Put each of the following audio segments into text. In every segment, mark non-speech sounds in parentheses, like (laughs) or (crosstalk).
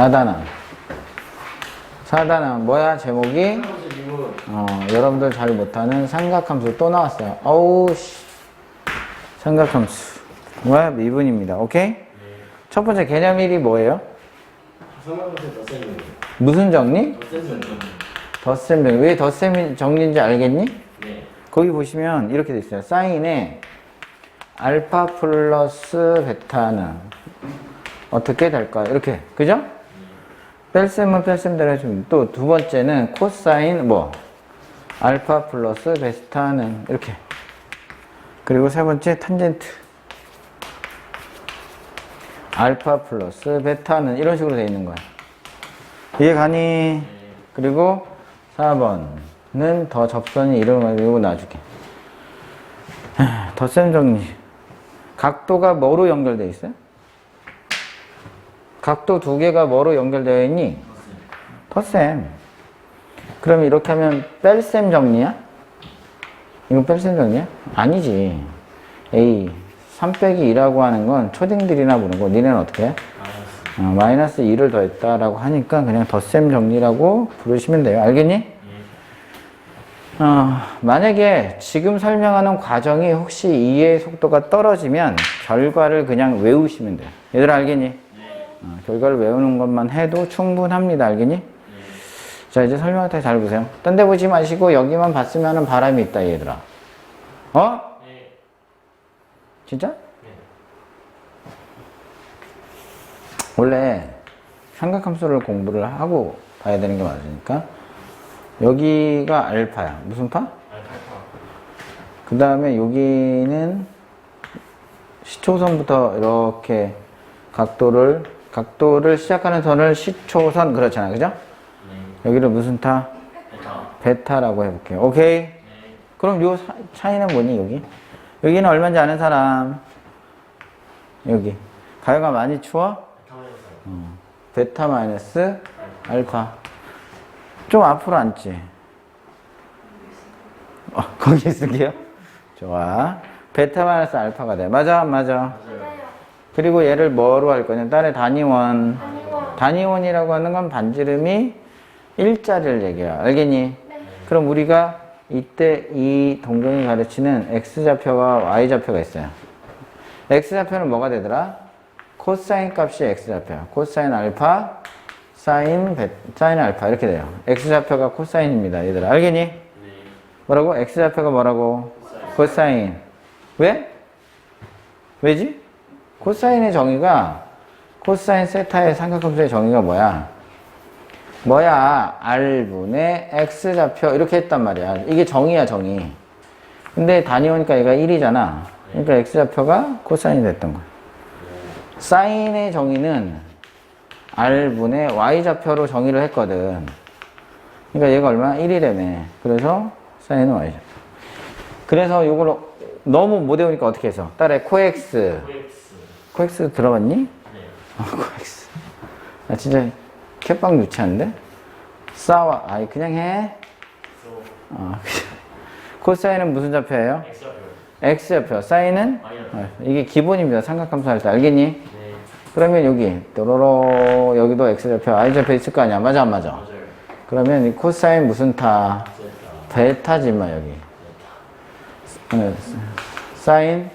4단원. 4단원. 뭐야, 제목이? 어, 여러분들 잘 못하는 삼각함수 또 나왔어요. 어우, 씨. 삼각함수. 뭐야? 미분입니다. 오케이? 첫 번째 개념 1이 뭐예요? 무슨 정리? 덧셈 정리. 왜 덧셈 정리인지 알겠니? 네. 거기 보시면 이렇게 돼 있어요. 사인에 알파 플러스 베타는 어떻게 될까요? 이렇게. 그죠? 뺄셈은 뺄셈대로 해주면 또 두 번째는 코사인 뭐 알파 플러스 베타는 이렇게. 그리고 세 번째 탄젠트 알파 플러스 베타는 이런 식으로 돼 있는 거야. 이해 가니? 그리고 4번은 더 접선이 이름을 가지고 놔줄게. 덧셈 정리. 각도가 뭐로 연결되어 있어요? 각도 두 개가 뭐로 연결되어 있니? 덧셈. 그러면 이렇게 하면 뺄셈 정리야? 이거 뺄셈 정리야? 아니지. A 3 빼기 2라고 하는 건 초딩들이나 거. 니네는 어떻게 해? 어, 마이너스 2를 더했다라고 하니까 그냥 덧셈 정리라고 부르시면 돼요. 알겠니? 어, 만약에 지금 설명하는 과정이 혹시 이해의 속도가 떨어지면 결과를 그냥 외우시면 돼요. 얘들 알겠니? 어, 결과를 외우는 것만 해도 충분합니다. 알겠니? 자, 이제 설명할 때 잘 보세요. 딴 데 보지 마시고 여기만 봤으면 하는 바람이 있다, 얘들아. 어? 네. 진짜? 원래 삼각함수를 공부를 하고 봐야 되는 게 맞으니까 여기가 알파야. 무슨 파? 알파파 그 다음에 여기는 시초선부터 이렇게 각도를 각도를 시작하는 선을 시초선 그렇잖아요. 그죠? 네. 여기를 무슨 타? 베타 베타 라고 해볼게요. 오케이? 네. 그럼 요 사- 차이는 뭐니 여기? 여기는 얼마인지 아는 사람? 여기. 가요가 많이 추워? 베타 마이너스 베타 마이너스 알파. 좀 앞으로 앉지. 어, 거기 있을게요. 좋아. 베타 마이너스 알파가 돼. 맞아, 안 맞아. 맞아요 그리고 얘를 뭐로 할 거냐? 딸의 단위원. 단위원 이라고 하는 건 반지름이 일자리를 얘기해요. 알겠니? 그럼 우리가 이때 이 동경이 가르치는 x좌표와 y좌표가 있어요. x좌표는 뭐가 되더라? 코사인 값이 x좌표야. 코사인 알파, 사인 베, 사인 알파 이렇게 돼요. x좌표가 코사인입니다. 얘들아. 알겠니? 네 뭐라고? x좌표가 뭐라고? 코사인. 왜? 왜지? 코사인의 정의가 코사인 세타의 삼각함수의 정의가 뭐야? 뭐야? r분의 x좌표 이렇게 했단 말이야. 이게 정의야 정의. 근데 단위오니까 얘가 1이잖아. 그러니까 x좌표가 코사인이 됐던 거야. 사인의 정의는 r분의 y좌표로 정의를 했거든. 그러니까 얘가 얼마? 1이라며. 그래서 사인은 y좌표. 그래서 이걸 너무 못 외우니까 어떻게 해서? 딸의 코엑스. 코엑스 들어봤니? 네 아, 코엑스. 나 진짜 캣빵 유치한데? 싸워. 아이, 그냥 해. 아, 그냥. 코사인은 무슨 좌표예요? X좌표. 사인은? 아, 이게 기본입니다. 삼각함수 할 때. 알겠니? 네 그러면 여기, 또로로, 여기도 X좌표, Y좌표 있을 거 아니야? 맞아, 안 맞아? 맞아요 그러면 이 코사인 무슨 타? 베타 베타지, 마, 여기. 네, 사인,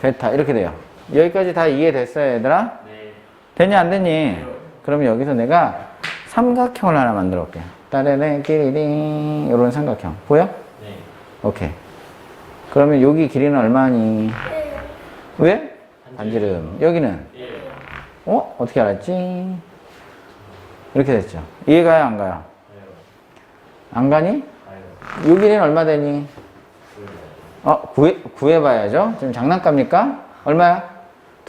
베타. 이렇게 돼요. 여기까지 다 이해됐어요, 얘들아? 네 되니 안 되니? 그러면 여기서 내가 삼각형을 하나 만들어 볼게요. 따레레 끼리링 이런 삼각형 보여? 네 오케이. 그러면 여기 길이는 얼마니? 왜? 반지름. 여기는 예 어? 어떻게 알았지? 이렇게 됐죠. 이해가요 안 가요? 안 가니? 요 길이는 얼마 되니? 어 구해 구해봐야죠. 지금 장난감입니까? 얼마야?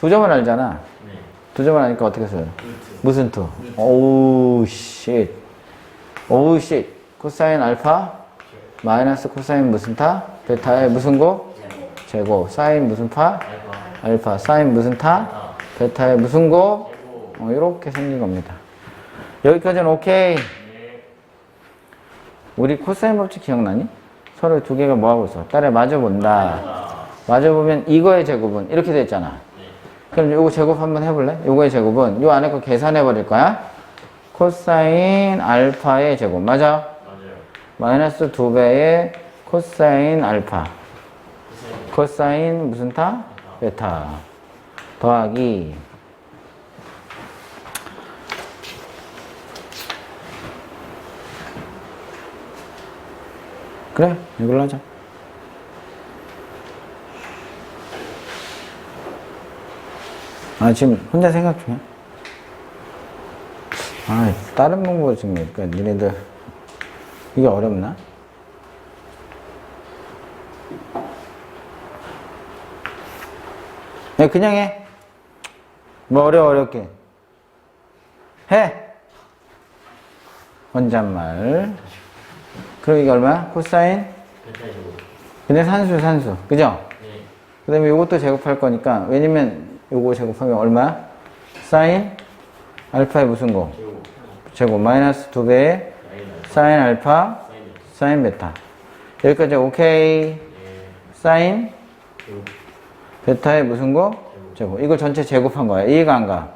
두 점을 알잖아. 네두 점을 아니까 어떻게 써요? 무슨 투? 오우 쉣. 오우 쉣. 코사인 알파 마이너스 코사인 무슨 타? 베타의 무슨 고? 제곱. 사인 무슨 파? 알파. 사인 무슨 타? 베타 베타의 무슨 고? 어, 이렇게 생긴 겁니다. 여기까지는 오케이. 네 우리 코사인 법칙 기억나니? 서로 두 개가 뭐 하고 있어? 딸에 마주 본다. 마주 보면 이거의 제곱은 이렇게 돼 있잖아. 네 그럼 요거 제곱 한번 해볼래? 요거의 제곱은 요 안에 거 계산해 버릴 거야. 코사인 알파의 제곱. 맞아? 맞아요. 마이너스 2배의 코사인 알파. 코사인 무슨 타? 베타. 더하기. 그래, 이걸로 하자. 아, 지금 혼자 생각 중이야? 아, 다른 방법을 지금, 그러니까 니네들, 이게 어렵나? 네, 그냥 해. 뭐 어려워, 어렵게. 해! 혼잣말. 그럼 이게 얼마야? 코사인? 근데 산수, 산수. 그죠? 네. 그 다음에 요것도 제곱할 거니까, 왜냐면 요거 제곱하면 얼마야? 사인? 알파의 무슨 거? 제곱. 마이너스 2배의 마이너스 사인 알파, 사인. 베타. 여기까지 오케이. 네. 사인? 베타의 무슨 거? 제곱. 이거 전체 제곱한 거야. 이해가 안 가.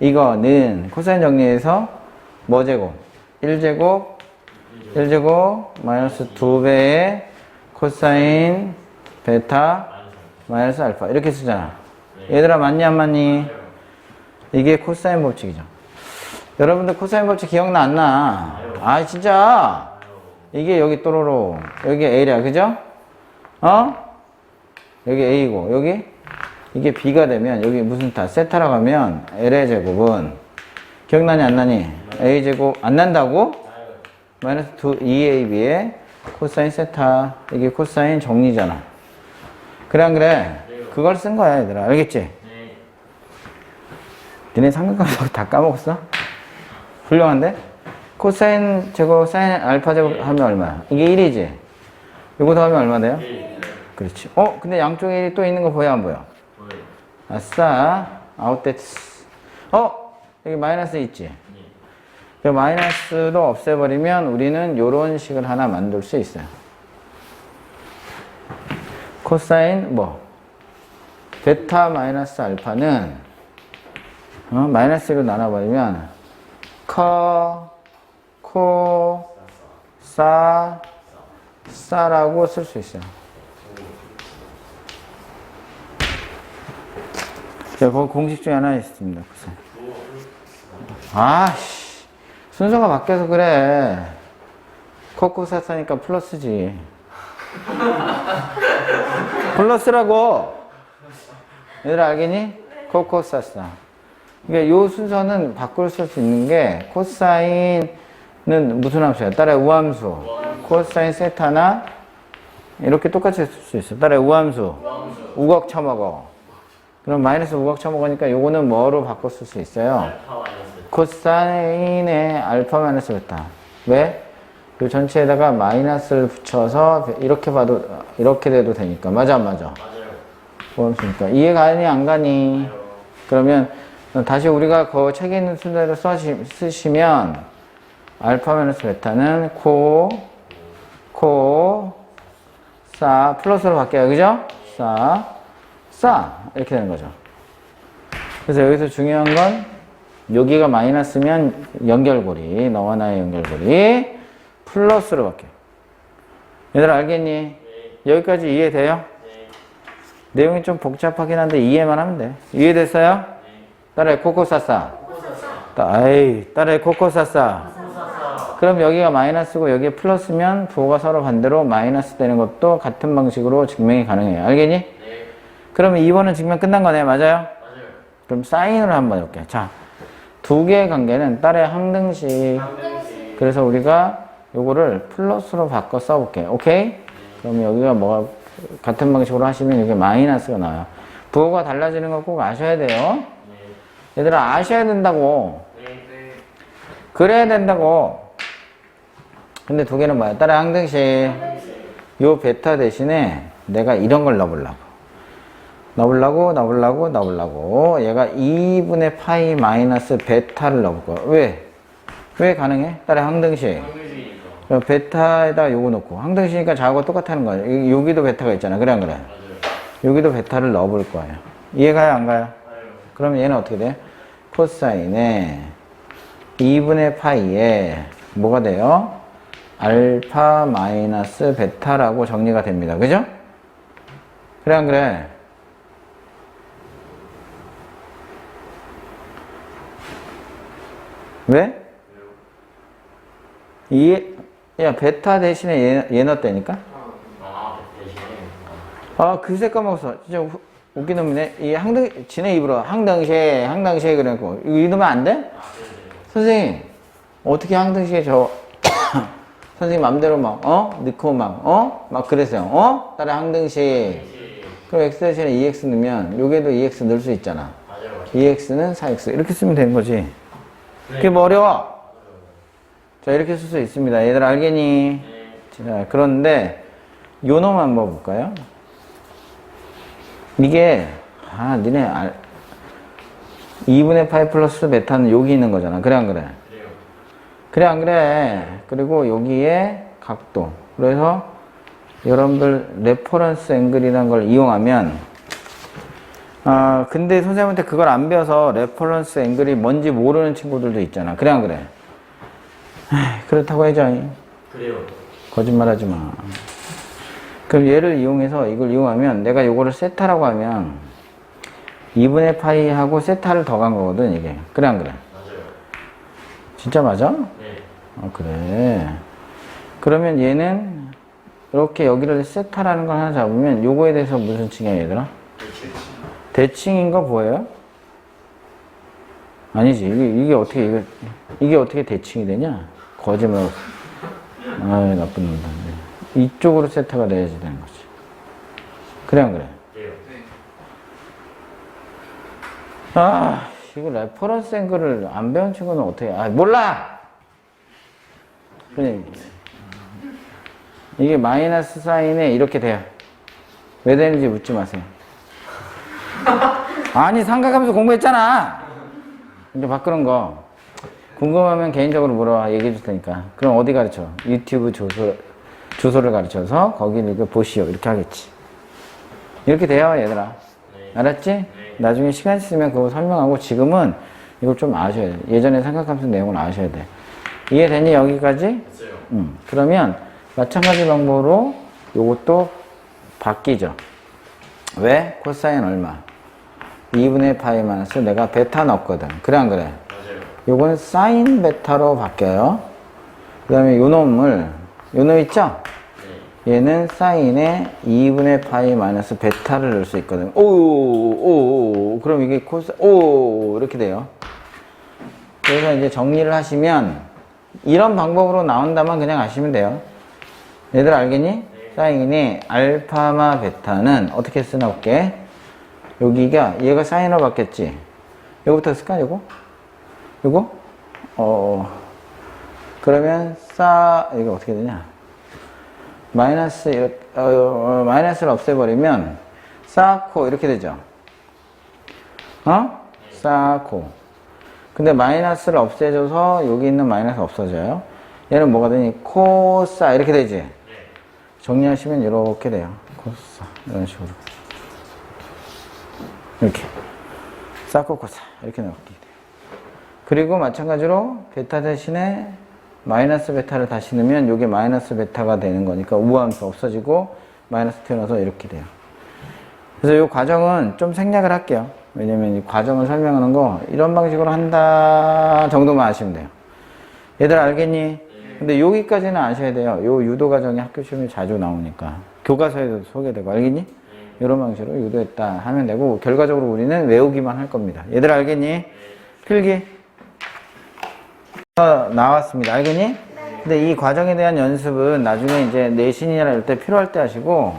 이거는 코사인 정리해서 뭐 제곱? 1제곱, 1제곱, 마이너스 2배의 코사인 베타 마이너스 알파. 이렇게 쓰잖아. 얘들아, 맞니, 안 맞니? 이게 코사인 법칙이죠. 여러분들 코사인 법칙 기억나, 안 나? 아, 진짜. 이게 여기 또로로. 여기 A야, 그죠? 어? 여기 A고, 여기? 이게 B가 되면, 여기 무슨 타? 세타라고 하면, L의 제곱은, 기억나니, 안 나니? A 제곱, 안 난다고? 마이너스 2AB의 코사인 세타. 이게 코사인 정리잖아. 그래, 안 그래? 그걸 쓴 거야, 얘들아. 알겠지? 네. 니네 삼각관계 (laughs) 다 까먹었어? 훌륭한데? 코사인 제곱, 사인 알파 제곱 하면 얼마야? 이게 1이지? 이거 더하면 얼마 돼요? 네. 그렇지. 어? 근데 양쪽에 1이 또 있는 거 보여, 안 보여? 뭐예요? 아싸. 아웃데스. 어? 여기 마이너스 있지? 네. 그 마이너스로 없애버리면 우리는 요런 식을 하나 만들 수 있어요. 코사인 뭐? 베타 마이너스 알파는 어? 마이너스로 나눠버리면 커, 코, 싸, 싸라고 쓸 수 있어요. 자, 그 공식 중에 하나 있습니다. 아씨 순서가 바뀌어서 그래 코코사사니까 플러스지 (laughs) 플러스라고 얘들아 알겠니? 코코사사 그러니까 요 순서는 바꿀 수 있는 게 코사인은 무슨 함수야? 따라 우함수 코사인 세타나 이렇게 똑같이 쓸 수 있어 따라 우함수 우걱 쳐먹어 그럼 마이너스 우걱 쳐먹으니까 요거는 뭐로 바꿔 쓸 수 있어요? 코사인의 알파 마이너스 베타. 왜? 이 전체에다가 마이너스를 붙여서 이렇게 봐도 이렇게 돼도 되니까 맞아 안 맞아? 맞아 요. 그렇습니까? 이해 가니 안 가니? 그러면 다시 우리가 그 책에 있는 순서대로 써시, 쓰시 면 알파 마이너스 베타는 코, 코, 싸 플러스로 바뀌어요, 그죠? 싸, 싸 이렇게 되는 거죠. 그래서 여기서 중요한 건 여기가 마이너스면 연결고리 너와 나의 연결고리 플러스로 바뀌어. 얘들 알겠니? 여기까지 이해돼요? 네. 내용이 좀 복잡하긴 한데 이해만 하면 돼. 이해됐어요? 따라해 코코사사. 따- 아이 따라해 코코사사. 그럼 여기가 마이너스고 여기에 플러스면 부호가 서로 반대로 마이너스 되는 것도 같은 방식으로 증명이 가능해요. 알겠니? 네. 그러면 2번은 증명 끝난 거네. 맞아요? 맞아요. 그럼 사인으로 한번 해볼게요. 자, 두 개의 관계는 딸의 항등식. 그래서 우리가 요거를 플러스로 바꿔 써볼게요. 오케이? 그럼 여기가 뭐가 같은 방식으로 하시면 여기 마이너스가 나와요. 부호가 달라지는 거 꼭 아셔야 돼요. 네. 얘들아 아셔야 된다고. 네. 네. 그래야 된다고. 근데 두 개는 뭐야? 딸의 항등식. 요 베타 대신에 내가 이런 걸 넣어보려고. 넣어보려고, 넣어보려고, 넣어보려고. 얘가 2분의 파이 마이너스 베타를 넣을 거야. 왜? 왜 가능해? 딸의 항등식. 그럼 베타에다 요거 넣고. 항등식이니까 저하고 똑같다는. 여- 여기도 베타가 있잖아. 그래, 안 그래? 여기도 베타를 넣어볼 거예요. 이해가요, 안 가요? 그러면 얘는 어떻게 돼? 코사인에 2분의 파이에 뭐가 돼요? 알파 마이너스 베타라고 정리가 됩니다. 그죠? 그래 안 그래? 왜? 이, 야, 베타 대신에 얘, 얘 넣었다니까? 아, 대신에. 아, 그새 까먹었어. 진짜 후- 웃긴 놈이네. 이 항등, 지네 입으로 항등시에, 항등시에 그래갖고. 이거 이러면 안 돼? 아, 네네. 선생님, 어떻게 항등시에 저, (coughs) 선생님 맘대로 막, 어? 넣고 막, 어? 막 그랬어요. 어? 따라 항등시. 그럼 x 대신에 2x 넣으면, 요게도 2x 넣을 수 있잖아. 맞아요, 맞아요. 2x는 4x. 이렇게 쓰면 되는 거지. 그게 뭐 어려워? 자, 이렇게 쓸 수 있습니다. 얘들 알겠니? 네. 자, 그런데 요놈 한번 볼까요? 이게 아, 니네 알 2분의 파이 플러스 베타는 여기 있는 거잖아. 그래 안 그래? 그래 안 그래? 그리고 여기에 각도. 그래서 여러분들 레퍼런스 앵글이라는 걸 이용하면 아, 근데 선생님한테 그걸 안 배워서 레퍼런스 앵글이 뭔지 모르는 친구들도 있잖아. 그래 안 그래? 그렇다고 해줘. 그래요. 거짓말 하지 마. 그럼 얘를 이용해서 이걸 이용하면 내가 요거를 세타라고 하면 2분의 파이하고 세타를 더 간 거거든, 이게. 그래, 안 그래? 맞아요. 진짜 맞아? 네. 어, 그래. 그러면 얘는 이렇게 여기를 세타라는 걸 하나 잡으면 요거에 대해서 무슨 칭이야, 얘들아? 대신. 대칭인 거 보여요? 아니지. 이게, 이게 어떻게, 이게, 이게 어떻게 대칭이 되냐? 거짓말. 아이, 나쁜 놈다. 이쪽으로 세타가 돼야지 되는 거지. 그래, 안 그래? 아, 이거 레퍼런스 앵글을 안 배운 친구는 어떻게, 아, 몰라! 그냥, 이게 마이너스 사인에 이렇게 돼요. 왜 되는지 묻지 마세요. 아니, 삼각하면서 공부했잖아! 이제 바꾸는 거. 궁금하면 개인적으로 물어봐. 얘기해 줄 테니까. 그럼 어디 가르쳐? 유튜브 주소, 주소를 가르쳐서 거기를 이거 보시오. 이렇게 하겠지. 이렇게 돼요, 얘들아. 네. 알았지? 나중에 시간 있으면 그거 설명하고 지금은 이걸 좀 아셔야 돼. 예전에 삼각함수 내용을 아셔야 돼. 이해되니 여기까지? 음. 그러면 마찬가지 방법으로 요것도 바뀌죠. 왜? 코사인 얼마? 2분의 파이 마이너스 내가 베타 넣었거든. 그래 안 그래? 요건 사인 베타로 바뀌어요. 그 다음에 요 놈을 요 놈 있죠? 네. 얘는 사인에 2분의 파이 마이너스 베타를 넣을 수 있거든. 오, 오, 오, 그럼 이게 코스, 오, 이렇게 돼요. 그래서 이제 정리를 하시면 이런 방법으로 나온다만 그냥 아시면 돼요. 얘들 알겠니? 사인이 알파마 베타는 어떻게 쓰나 볼게. 여기가 얘가 사인으로 바뀌었지. 요거부터 쓸까, 요거? 요거? 어, 그러면 싸, 이거 어떻게 되냐? 마이너스 이렇게 어, 어, 마이너스를 없애버리면 쌓고 이렇게 되죠. 어? 쌓고. 근데 마이너스를 없애줘서 여기 있는 마이너스 없어져요. 얘는 뭐가 되니? 코사 이렇게 되지. 네. 정리하시면 이렇게 돼요. 코사 이런 식으로 이렇게 쌓고 코사 이렇게 나오게 돼요. 그리고 마찬가지로 베타 대신에 마이너스 베타를 다시 넣으면 이게 마이너스 베타가 되는 거니까 우함수 없어지고 마이너스 튀어나와서 이렇게 돼요. 그래서 이 과정은 좀 생략을 할게요. 왜냐면 이 과정을 설명하는 거 이런 방식으로 한다 정도만 아시면 돼요. 얘들 알겠니? 근데 여기까지는 아셔야 돼요. 요 유도 과정이 학교 시험에 자주 나오니까 교과서에도 소개되고 알겠니? 이런 방식으로 유도했다 하면 되고 결과적으로 우리는 외우기만 할 겁니다. 얘들 알겠니? 필기. 어, 나왔습니다. 알겠니? 근데 이 과정에 대한 연습은 나중에 이제 내신이나 이럴 때 필요할 때 하시고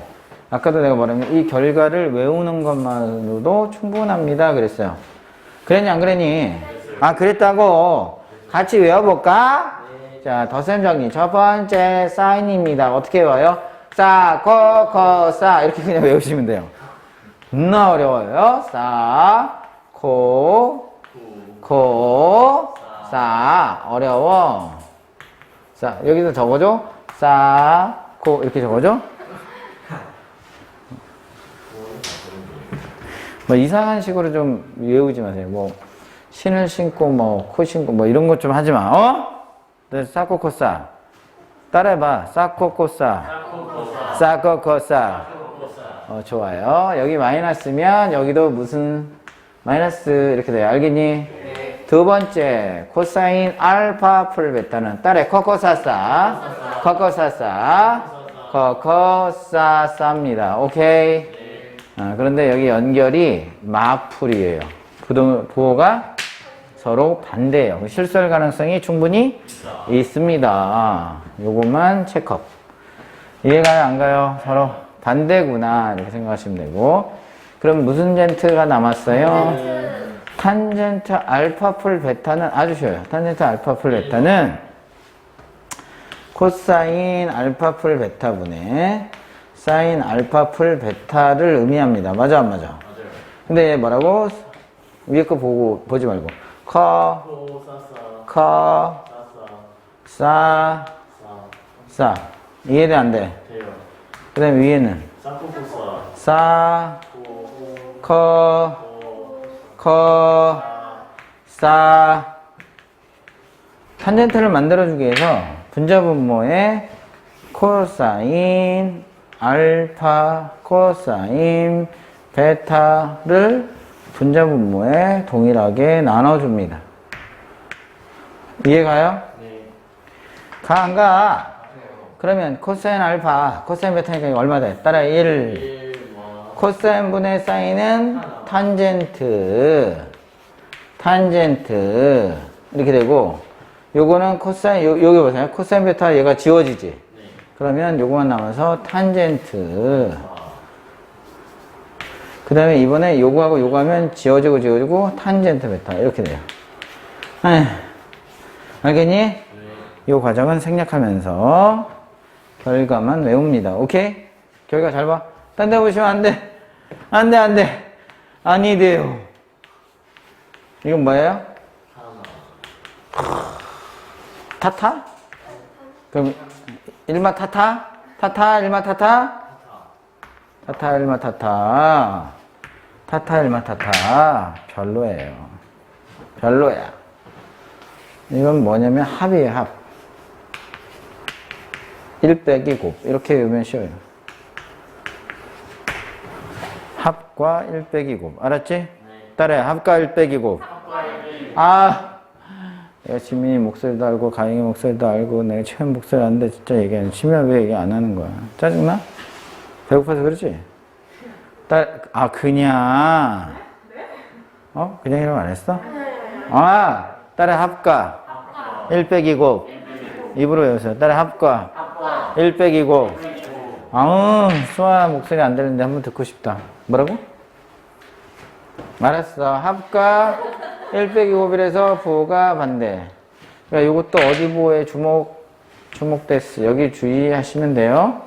아까도 내가 말하면 이 결과를 외우는 것만으로도 충분합니다. 그랬어요. 그랬니 안 그랬니? 아 그랬다고 같이 외워볼까? 자 덧셈 정리 첫 번째 사인입니다. 어떻게 외워요? 싸, 코, 코, 싸 이렇게 그냥 (laughs) 외우시면 돼요. 겁나 어려워요. 싸, 코, 코, 싸 어려워. 자 여기서 적어줘. 싸, 코 이렇게 적어줘. 뭐 이상한 식으로 좀 외우지 마세요. 뭐 신을 신고 뭐 코 신고 뭐 이런 것 좀 하지 마. 어? 너 사코코사. 따라해봐. 사코코사. 사코코사. 어, 좋아요. 여기 마이너스면 여기도 무슨 마이너스 이렇게 돼요. 알겠니? 두 번째, 코사인 알파 풀 베타는 딸의 코코사사. 코코사사. 코코사사입니다. 오케이? 아, 그런데 여기 연결이 마풀이에요. 부호가 서로 반대예요. 실수할 가능성이 충분히 있습니다. 요것만 체크업. 이해가요? 안 가요? 서로 반대구나. 이렇게 생각하시면 되고. 그럼 무슨 젠트가 남았어요? 탄젠트 알파풀 베타는 아주 쉬워요. 탄젠트 알파풀 베타는 코사인 알파풀 베타분의 사인 알파풀 베타를 의미합니다. 맞아 안 맞아? 맞아요. 근데 얘 뭐라고? 위에 거 보고 보지 말고 커. 커, 사사. 싸, 사. 싸 이해돼 안 돼? 돼요. 그 다음에 위에는. 싸, 코. 커, 코. 커, 사. 싸 탄젠트를 만들어주기 위해서 분자분모에 코사인 알파 코사인 베타를 분자분모에 동일하게 나눠줍니다. 이해가요? 네. 가, 안 가? 그러면 코사인 알파, 코사인 베타니까 얼마 돼? 따라 1. 1. 뭐. 코사인 분의 사인은 탄젠트. 탄젠트. 이렇게 되고, 요거는 코사인, 요, 여기 보세요. 코사인 베타 얘가 지워지지. 네. 그러면 요거만 남아서 탄젠트. 그 다음에 이번에 요거하고 요거 하면 지워지고 지워지고 탄젠트 베타. 이렇게 돼요. 에휴. 알겠니? 네. 요 과정은 생략하면서 결과만 외웁니다. 오케이? 결과 잘 봐. 딴 데 보시면 안 돼. 안 돼, 안 돼. 아니 돼요. 이건 뭐예요? 타타? 그럼 일마 타타? 타타 일마 타타? 타타 일마 타타. 타타 일마 타타. 별로예요. 별로야. 이건 뭐냐면 합이에요, 합. 1 빼기 곱. 이렇게 외우면 쉬워요. 합과 1 빼기 곱. 알았지? 따라해. 합과 1 빼기 곱. 아, 내가 지민이 목소리도 알고 가영이 목소리도 알고 내가 최현 목소리 아는데 진짜 얘기 안 치면 왜 얘기 안 하는 거야? 짜증나? 배고파서 그러지? 딸, 아 그냥 어? 그냥 이러면 안 했어? 아, 딸의 합과 1 빼기 곱 입으로 외우세요. 딸의 합과 1 빼기 곱 아우 수아 목소리 안 들리는데 한번 듣고 싶다. 뭐라고? 알았어. 합과 1 빼기 5이라서 부호가 반대. 그러니까 이것도 어디 부호에 주목, 주목됐어. 여기 주의하시면 돼요.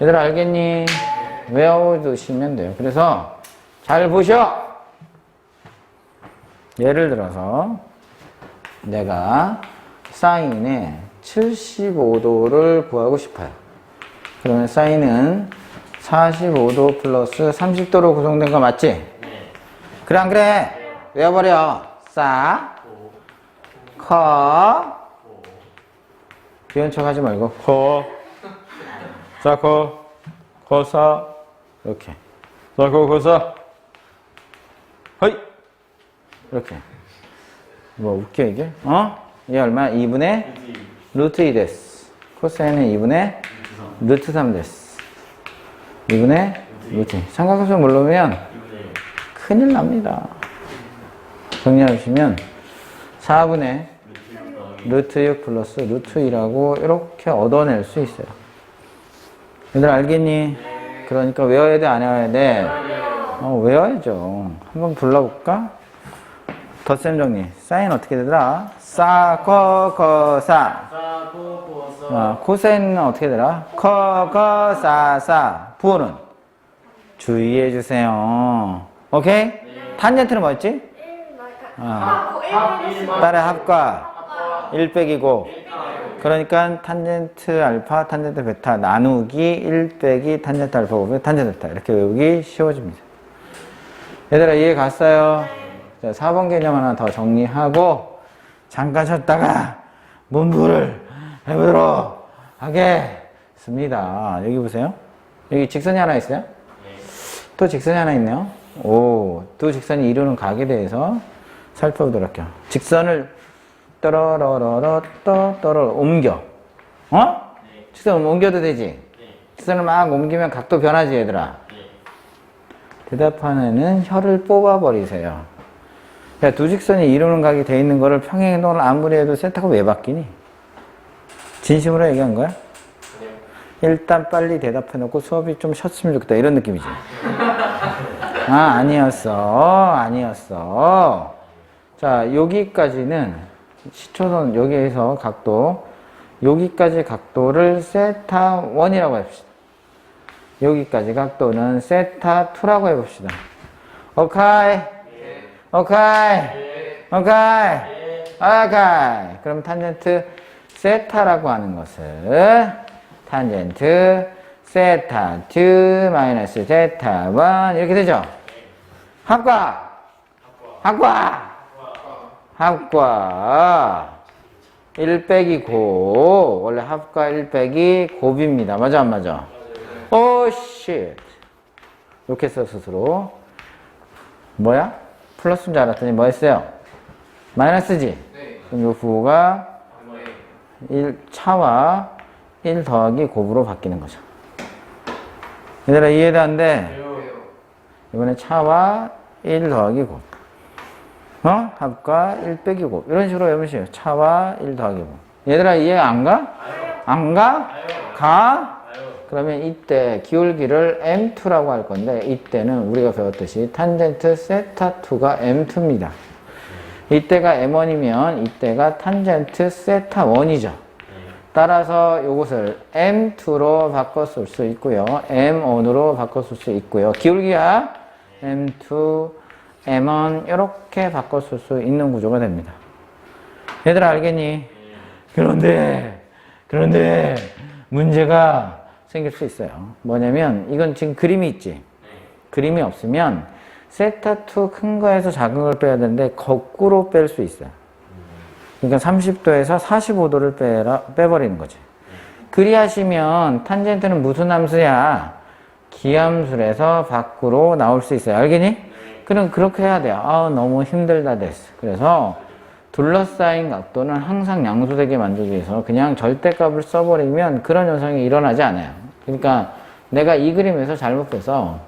얘들 알겠니? 외워두시면 돼요. 그래서 잘 보셔! 예를 들어서 내가 사인의 75도를 구하고 싶어요. 그러면 사인은 45도 플러스 30도로 구성된 거 맞지? 네. 그래 안 그래? 외워버려 싸 코. 커 코. 귀여운 척 하지 말고 커 싸커 커싸 이렇게 싸커 커싸 허이 이렇게 뭐 웃겨 이게? 어? 이게 얼마? 2분의 그지. 루트 2 데스 코사인은 2분의 루트 3 데스 2분의 루트 2. 삼각함수 모르면 큰일 납니다. 정리하시면 4분의 루트 6 플러스 루트 2라고 이렇게 얻어낼 수 있어요. 얘들 알겠니? 그러니까 외워야 돼, 안 외워야 돼? 어, 외워야죠. 한번 불러볼까? 덧셈 정리. 사인 어떻게 되더라? 싸, 커, 커, 싸. 사코코사. 아, 코사인은 어떻게 되더라? 커, 커, 싸, 싸. 부호는? 주의해 주세요. 오케이? 탄젠트는 뭐였지? 아, 딸의 합과 1 빼기 고 그러니까 탄젠트 알파, 탄젠트 베타 나누기 1 빼기 탄젠트 알파 곱하기 탄젠트 베타 이렇게 외우기 쉬워집니다. 얘들아 이해 갔어요? 자, 4번 개념 하나 더 정리하고 잠깐 쉬었다가 문부를 해보도록 하겠습니다. 여기 보세요. 여기 직선이 하나 있어요? 또 직선이 하나 있네요. 오, 두 직선이 이루는 각에 대해서 살펴보도록 할게요. 직선을 떠러러러러 떠떠러 옮겨. 어? 직선을 옮겨도 되지? 직선을 막 옮기면 각도 변하지 얘들아. 대답하는 혀를 뽑아버리세요. 야, 두 직선이 이루는 각이 돼 있는 거를 평행이동을 아무리 해도 세타가 왜 바뀌니? 진심으로 얘기한 거야? 일단 빨리 대답해놓고 수업이 좀 쉬었으면 좋겠다 이런 느낌이지. 아 아니었어 아니었어. 자 여기까지는 시초선 여기에서 각도 여기까지 각도를 세타 1이라고 해봅시다. 여기까지 각도는 세타 2라고 해봅시다. 오케이 오케이 오케이 오케이 그럼 탄젠트 세타라고 하는 것을 탄젠트 세타 2 마이너스 세타 1 이렇게 되죠? 합과 합과 합과 1 빼기 곱 원래 합과 1 빼기 곱입니다 맞아 안 맞아? 오쉣 이렇게 써 스스로 뭐야? 플러스인 줄 알았더니 뭐 했어요? 마이너스지? 그럼 요 부호가 1 차와 1 더하기 곱으로 바뀌는 거죠. 얘들아 안 돼? 이번에 차와 1 더하기 곱. 어? 합과 1 빼기 곱. 이런 식으로 외우시요 차와 1 더하기 곱. 얘들아 이해 안 가? 안 가? 가? 그러면 이때 기울기를 M2라고 할 건데 이때는 우리가 배웠듯이 탄젠트 세타2가 M2입니다. 이때가 M1이면 이때가 탄젠트 세타 1이죠. 따라서 이것을 M2로 바꿨을 수 있고요. M1으로 바꿨을 수 있고요. 기울기야 M2, M1 이렇게 바꿨을 수 있는 구조가 됩니다. 얘들아 알겠니? 그런데 그런데 문제가 생길 수 있어요. 뭐냐면 이건 지금 그림이 있지. 그림이 없으면 세타2 큰 거에서 작은 걸 빼야 되는데 거꾸로 뺄 수 있어요. 그러니까 30도에서 45도를 빼라, 빼버리는 거지. 그리하시면 탄젠트는 무슨 함수야? 기함수에서 밖으로 나올 수 있어요. 알겠니? 그럼 그렇게 해야 돼요. 아 너무 힘들다 됐어. 그래서 둘러싸인 각도는 항상 양수되게 만들기 위해서 그냥 절대값을 써버리면 그런 현상이 일어나지 않아요. 그러니까 내가 이 그림에서 잘못해서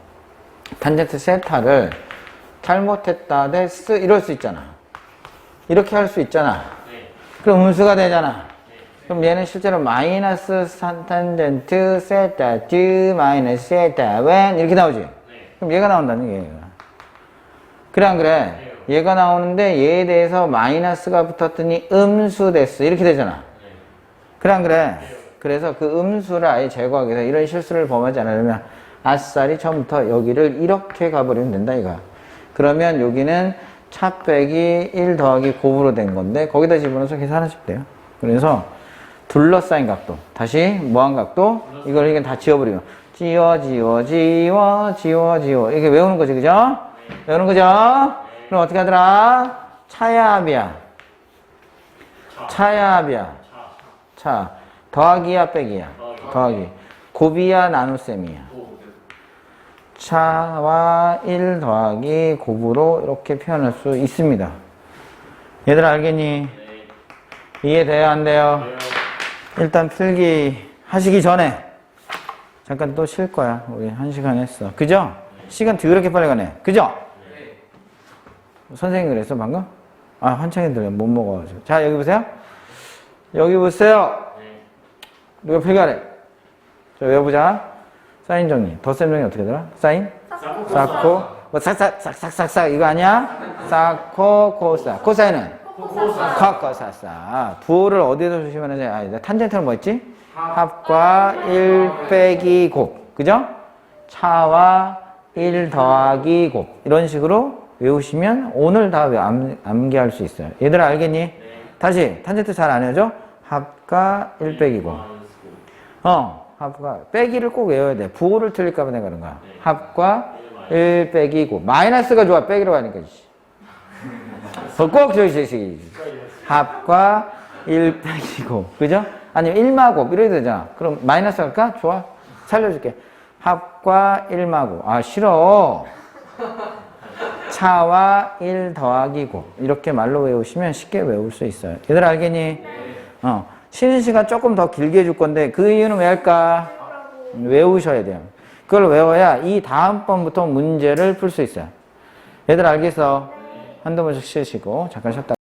탄젠트 세타를 잘못했다 됐어 이럴 수 있잖아. 이렇게 할 수 있잖아. 그럼 음수가 되잖아. 그럼 얘는 실제로 마이너스 산- 탄젠트 세타 2 마이너스 세타 1 이렇게 나오지. 그럼 얘가 나온다는 얘기야. 그래 안 그래? 얘가 나오는데 얘에 대해서 마이너스가 붙었더니 음수 됐어. 이렇게 되잖아. 그래 안 그래? 그래서 그 음수를 아예 제거하기 위해서 이런 실수를 범하지 않으려면 아싸리 처음부터 여기를 이렇게 가버리면 된다 이거야. 그러면 여기는 차 빼기 1 더하기 곱으로 된 건데 거기다 집어넣어서 계산하시면 돼요. 그래서 둘러싸인 각도. 다시 뭐한 각도? 이걸 이게 다 지워버리면 지워 지워 지워 지워 지워 이렇게 외우는 거지 그죠? 외우는 거죠? 그럼 어떻게 하더라? 차야 합이야. 차야 합이야. 차. 더하기야 빼기야. 더하기. 곱이야 나눗셈이야. 차와 1 더하기 곱으로 이렇게 표현할 수 있습니다. 얘들 알겠니? 이해돼요 안 돼요? 일단 필기 하시기 전에 잠깐 또 쉴 거야. 우리 한 시간 했어. 그죠? 시간 더럽게 빨리 가네. 그죠? 선생님이 그랬어 방금? 아 한창이들 못 먹어가지고. 자 여기 보세요. 여기 보세요. 누가 필기하래? 자 외워보자. 사인 정리. 덧셈 정리 어떻게 되나? 사인? 사코. 뭐 싹싹싹싹싹싹 이거 아니야? 사코 코사. 코사인은? 코코사사. 부호를 어디에서 조심하는지 아, 탄젠트는 뭐였지? 합과 1 빼기 곱. 그죠? 차와 1 더하기 곱. 이런 식으로 외우시면 오늘 다 암, 암기할 수 있어요. 얘들아 알겠니? 다시 탄젠트 잘 안 해줘? 합과 1 빼기 곱. 어, 합과 빼기를 꼭 외워야 돼. 부호를 틀릴까 봐 내가 그런 거야. 합과 1 빼기 곱. 마이너스가 좋아. 빼기로. 어, 꼭 저기 저기 합과 1 빼기 곱 그죠? 아니면 1마곱 이래야 되잖아 그럼 마이너스 할까? 좋아 살려줄게 합과 1마곱 아 싫어 차와 1 더하기 곱 이렇게 말로 외우시면 쉽게 외울 수 있어요 얘들 알겠니? 어 쉬는 시간 조금 더 길게 해줄 건데 그 이유는 왜 할까? 외우셔야 돼요 그걸 외워야 이 다음번부터 문제를 풀 수 있어요 얘들 알겠어? 한두 번씩 쉬시고 잠깐 쉬었다